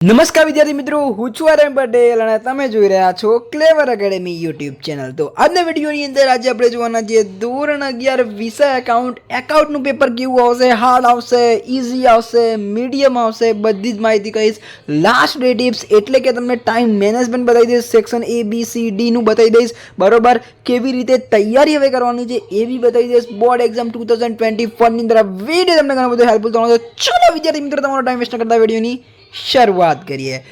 નમસ્કાર વિદ્યાર્થી મિત્રો હું છું આર્યન પટેલ અને તમે જોઈ રહ્યા છો ક્લેવર એકેડેમી યુટ્યુબ ચેનલ તો આજના વિડીયોની અંદર આજે આપણે જોવાના છીએ ધોરણ અગિયાર વિષય એકાઉન્ટ એકાઉન્ટનું પેપર કેવું આવશે હાર્ડ આવશે ઇઝી આવશે મીડિયમ આવશે બધી જ માહિતી કહીશ લાસ્ટ ડે ટિપ્સ એટલે કે તમને ટાઈમ મેનેજમેન્ટ બતાવી દઈશ સેક્શન એ બી સી ડીનું બતાવી દઈશ બરોબર કેવી રીતે તૈયારી હવે કરવાની છે એ બી બતાવી દઈશ board exam two thousand twenty ફોરની અંદર આ વીડિયો તમને ઘણો બધો હેલ્પફુલ થવાનો છે ચલો વિદ્યાર્થી મિત્રો તમારો ટાઈમ વેસ્ટ ન કરતા વિડીયોની શરૂઆત કરીએ.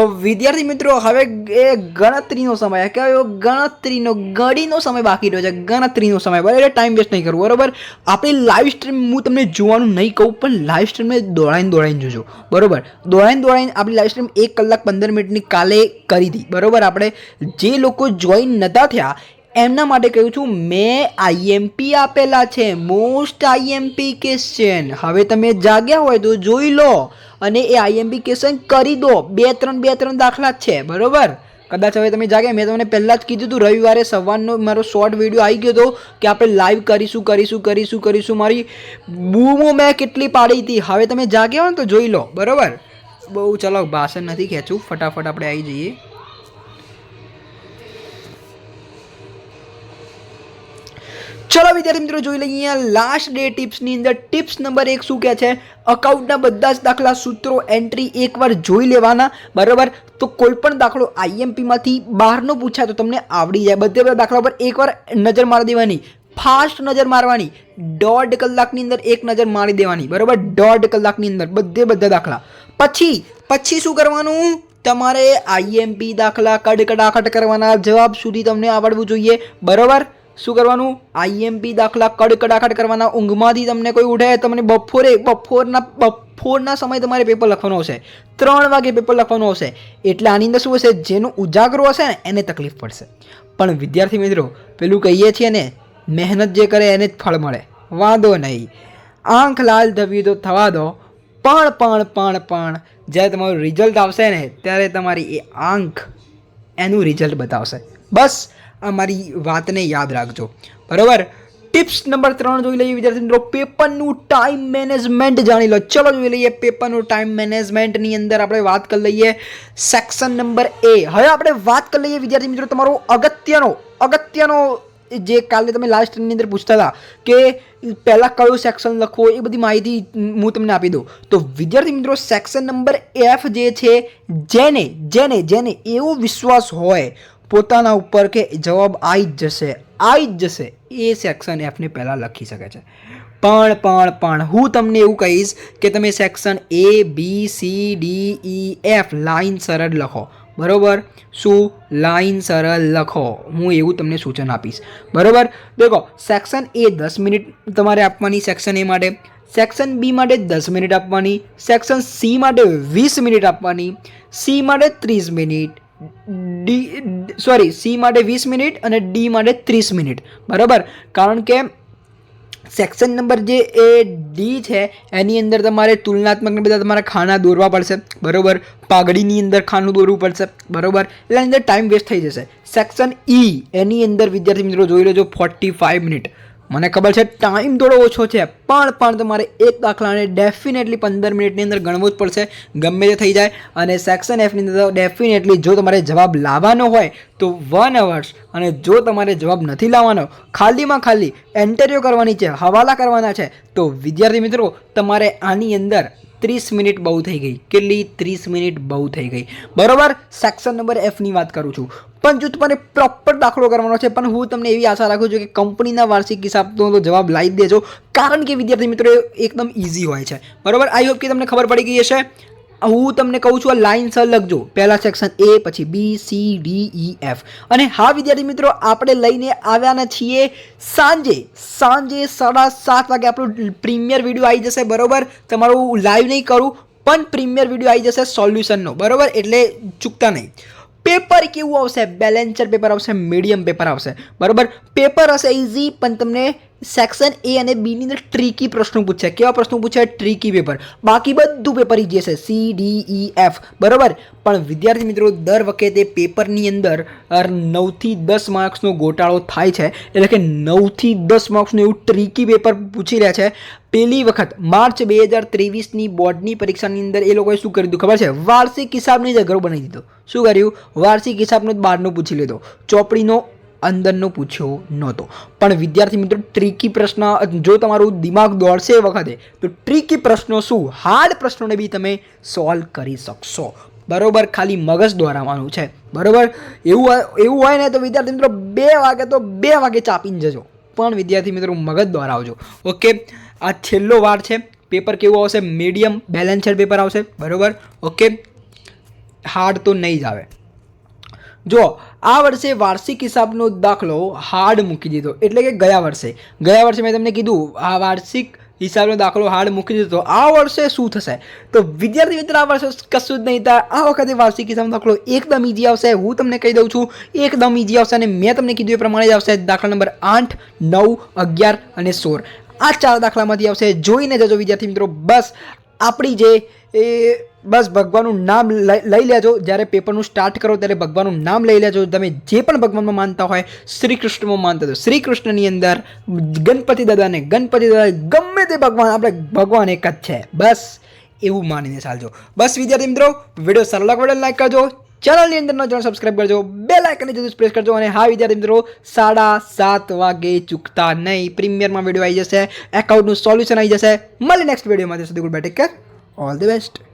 તો વિદ્યાર્થી મિત્રો, હવે એ ગણતરીનો સમય કયો? ગણતરીનો ગણીનો સમય બાકી રહ્યો છે. ગણતરીનો સમય, બરાબર? ટાઈમ વેસ્ટ નહીં કરવું, બરાબર? આપણી લાઈવ સ્ટ્રીમ હું તમને જોવાનું નહીં કહું, પણ લાઈવ સ્ટ્રીમને દોડાઈને દોડાઈને જોજો. બરોબર? દોડાઈને દોડાઈને આપણી લાઈવ સ્ટ્રીમ એક કલાક પંદર મિનિટની કાલે કરી હતી. બરોબર? આપણે જે લોકો જોઈન નહોતા થયા એમના માટે કહ્યું છું, મેં આઈએમપી આપેલા છે મોસ્ટ આઈએમપી ક્વેશ્ચન હવે તમે જાગ્યા હોય તો જોઈ લો અને એ આઈએમપી ક્વેશ્ચન કરી દો. બે, ત્રણ બે, ત્રણ દાખલા જ છે, બરાબર? કદાચ હવે તમે જાગે મેં તમને પહેલાં જ કીધું હતું, રવિવારે સવારનો મારો શોર્ટ વીડિયો આવી ગયો હતો કે આપણે લાઈવ કરીશું કરીશું કરીશું કરીશું. મારી બૂમો મેં કેટલી પાડી હતી. હવે તમે જાગ્યા હોય ને તો જોઈ લો, બરાબર? બહુ, ચલો, ભાષણ નથી ખેંચું ફટાફટ આપણે આવી જઈએ. ચલો વિદ્યાર્થી મિત્રો જોઈ લઈએ લાસ્ટ ડે ટિપ્સની અંદર ટિપ્સ નંબર એક શું કહે છે? અકાઉન્ટના બધા જ દાખલા સૂત્રો એન્ટ્રી એકવાર જોઈ લેવાના, બરાબર? તો કોઈ પણ દાખલો આઈએમપીમાંથી બહારનો પૂછાય તો તમને આવડી જાય. બધે બધા દાખલા પર એકવાર નજર મારી દેવાની. ફાસ્ટ નજર મારવાની. દોઢ કલાકની અંદર એક નજર મારી દેવાની. બરાબર? દોઢ કલાકની અંદર બધે બધા દાખલા. પછી પછી શું કરવાનું? તમારે આઈએમપી દાખલા કડકડાખટ કરવાના. જવાબ સુધી તમને આવડવું જોઈએ. બરાબર? શું કરવાનું? આઈએમપી દાખલા કડકડાખટ કરવાના ઊંઘમાંથી તમને કોઈ ઉઠે, તમને બપોરે, બપોરના બપોરના સમય તમારે પેપર લખવાનું હશે. ત્રણ વાગે પેપર લખવાનું હશે. એટલે આની અંદર શું હશે? જેનું ઉજાગરો હશે ને, એને તકલીફ પડશે. પણ વિદ્યાર્થી મિત્રો, પેલું કહીએ છીએ ને, મહેનત જે કરે એને જ ફળ મળે. વાંધો નહીં. આંખ લાલ ધવી તો થવા દો. પણ પણ પણ પણ, જ્યારે તમારું રિઝલ્ટ આવશે ને, ત્યારે તમારી એ આંખ એનું રિઝલ્ટ બતાવશે. બસ. આ મારી વાતને યાદ રાખજો. બરાબર? ટિપ્સ નંબર ત્રણ જોઈ લઈએ વિદ્યાર્થી મિત્રો પેપરનું ટાઈમ મેનેજમેન્ટ જાણી લો. ચલો જોઈ લઈએ પેપરનું ટાઈમ મેનેજમેન્ટની અંદર આપણે વાત કરી લઈએ. Section number A. હવે આપણે વાત કરી લઈએ વિદ્યાર્થી મિત્રો તમારો અગત્યનો અગત્યનો જે કાલે તમે લાસ્ટની અંદર પૂછતા હતા કે પહેલાં કયું સેક્શન લખવો એ બધી માહિતી હું તમને આપી દઉં. તો વિદ્યાર્થી મિત્રો સેક્શન નંબર એફ જે છે, જેને જેને જેને એવો વિશ્વાસ હોય પોતાના ઉપર કે જવાબ આવી જ જશે આવી જ જશે, એ સેક્શન એફને પહેલાં લખી શકે છે. પણ પણ પણ, હું તમને એવું કહીશ કે તમે section A B C D E F line સરળ લખો. બરોબર? શું? લાઈન સરળ લખો. હું એવું તમને સૂચન આપીશ. બરોબર? દેખો સેક્શન એ દસ મિનિટ તમારે આપવાની સેક્શન એ માટે. સેક્શન બી માટે દસ મિનિટ આપવાની. સેક્શન સી માટે વીસ મિનિટ આપવાની. સી માટે ત્રીસ મિનિટ. ડી સોરી સી માટે વીસ મિનિટ અને ડી માટે ત્રીસ મિનિટ. બરાબર? કારણ કે સેક્શન નંબર જે એ ડી છે, એની અંદર તમારે તુલનાત્મક બધા તમારે ખાના દોરવા પડશે. બરોબર? પાઘડીની અંદર ખાનું દોરવું પડશે. બરોબર? એટલે અંદર ટાઈમ વેસ્ટ થઈ જશે. સેક્શન ઈ એની અંદર વિદ્યાર્થી મિત્રો જોઈ લેજો ફોર્ટી ફાઇવ મિનિટ મને ખબર છે ટાઈમ થોડો ઓછો છે, પણ પણ તમારે એક દાખલાને ડેફિનેટલી પંદર મિનિટની અંદર ગણવું જ પડશે. ગમે તે થઈ જાય. અને સેક્શન એફની અંદર ડેફિનેટલી જો તમારે જવાબ લાવવાનો હોય તો વન અવર્સ અને જો તમારે જવાબ નથી લાવવાનો, ખાલીમાં ખાલી એન્ટરવ્યૂ કરવાની છે, હવાલા કરવાના છે, તો વિદ્યાર્થી મિત્રો, તમારે આની અંદર ત્રીસ મિનિટ બહુ થઈ ગઈ. કેટલી? ત્રીસ મિનિટ બહુ થઈ ગઈ. બરાબર? સેક્શન નંબર એફની વાત કરું છું. પણ જો તમારે પ્રોપર દાખલો કરવાનો છે, પણ હું તમને એવી આશા રાખું છું કે કંપનીના વાર્ષિક હિસાબનો જવાબ લાવી દેજો. કારણ કે વિદ્યાર્થી મિત્રો એકદમ ઇઝી હોય છે. બરાબર? આઈ હોપ કે તમને ખબર પડી ગઈ હશે. હું તમને કહું છું, આ લાઇન સર લખજો પહેલા સેક્શન એ પછી B C D E F અને હા, વિદ્યાર્થી મિત્રો, આપણે લઈને આવ્યાના છીએ સાંજે. સાંજે સાડા સાત વાગે આપણું પ્રીમિયર વીડિયો આવી જશે, બરાબર? તમારું લાઈવ નહીં કરું, પણ પ્રીમિયર વીડિયો આવી જશે સોલ્યુશનનો, બરાબર? એટલે ચૂકતા નહીં. પેપર કેવું આવશે? બેલેન્સર પેપર આવશે, મીડિયમ પેપર આવશે. બરાબર? પેપર હશે ઇઝી પણ તમને સેક્શન એ અને બીની અંદર ટ્રીકી પ્રશ્નો પૂછે. કેવા પ્રશ્નો પૂછે? ટ્રીકી પેપર બાકી બધું પેપર ઇઝી હશે. સી ડી ઈ એફ બરાબર? પણ વિદ્યાર્થી મિત્રો, દર વખતે પેપરની અંદર નવથી દસ માર્ક્સનો ગોટાળો થાય છે. એટલે કે નવથી દસ માર્ક્સનું એવું ટ્રીકી પેપર પૂછી રહ્યા છે. પહેલી વખત માર્ચ બે હજાર ત્રેવીસની બોર્ડની પરીક્ષાની અંદર એ લોકોએ શું કર્યું દીધું ખબર છે? વાર્ષિક હિસાબની જગરો બનાવી દીધો. શું કર્યું? વાર્ષિક હિસાબનો બહારનો પૂછી લીધો. ચોપડીનો અંદરનો પૂછ્યો નહોતો. પણ વિદ્યાર્થી મિત્રો ટ્રીકી પ્રશ્ન જો તમારું દિમાગ દોડશે એ વખતે, તો ટ્રીકી પ્રશ્નો શું? હાર્ડ પ્રશ્નોને બી તમે સોલ્વ કરી શકશો. બરોબર? ખાલી મગજ દોરાવાનું છે. બરોબર? એવું એવું હોય ને તો વિદ્યાર્થી મિત્રો, બે વાગે તો બે વાગે ચાપીને જજો. પણ વિદ્યાર્થી મિત્રો, મગજ દોરાવજો. ઓકે? આ છેલ્લો વાર છે. પેપર કેવું આવશે? મીડિયમ બેલેન્સડ પેપર આવશે. બરોબર? ઓકે હાર્ડ તો નહીં જ આવે. જો આ વર્ષે વાર્ષિક હિસાબનો દાખલો હાર્ડ મૂકી દીધો. એટલે કે ગયા વર્ષે. ગયા વર્ષે મેં તમને કીધું, આ વાર્ષિક હિસાબનો દાખલો હાર્ડ મૂકી દીધો. આ વર્ષે શું થશે? તો વિદ્યાર્થી મિત્ર, આ વર્ષે કશું જ નહીં. થાય આ વખતે વાર્ષિક હિસાબનો દાખલો એકદમ ઈજી આવશે. હું તમને કહી દઉં છું, એકદમ ઈજી આવશે. અને મેં તમને કીધું એ પ્રમાણે જ આવશે દાખલા નંબર આઠ, નવ, અગિયાર અને સોળ. આ ચાર દાખલામાંથી આવશે. જોઈને જજો વિદ્યાર્થી મિત્રો, બસ આપણી જે, એ, બસ ભગવાનનું નામ લઈ લેજો. જ્યારે પેપરનું સ્ટાર્ટ કરો ત્યારે ભગવાનનું નામ લઈ લેજો. તમે જે પણ ભગવાનમાં માનતા હોય શ્રી કૃષ્ણમાં માનતા હોય. શ્રી કૃષ્ણની અંદર ગણપતિ દાદાને ગણપતિ દાદા ગમે તે ભગવાન, આપણે ભગવાન એક જ છે. બસ એવું માનીને ચાલજો. બસ વિદ્યાર્થી મિત્રો, વીડિયો સારો લાગે વીડિયો લાઈક કરજો. ચેનલની અંદર ન સબસ્ક્રાઇબ કરજો, બે લાઇકને જરૂર પ્રેસ કરજો. અને હા, વિદ્યાર્થી મિત્રો, સાડા સાત વાગે ચૂકતા નહીં. પ્રીમિયરમાં વીડિયો આવી જશે. એકાઉન્ટનું સોલ્યુશન આવી જશે. મળી નેક્સ્ટ વિડીયોમાં ત્યાં સુધી good bye take care all the best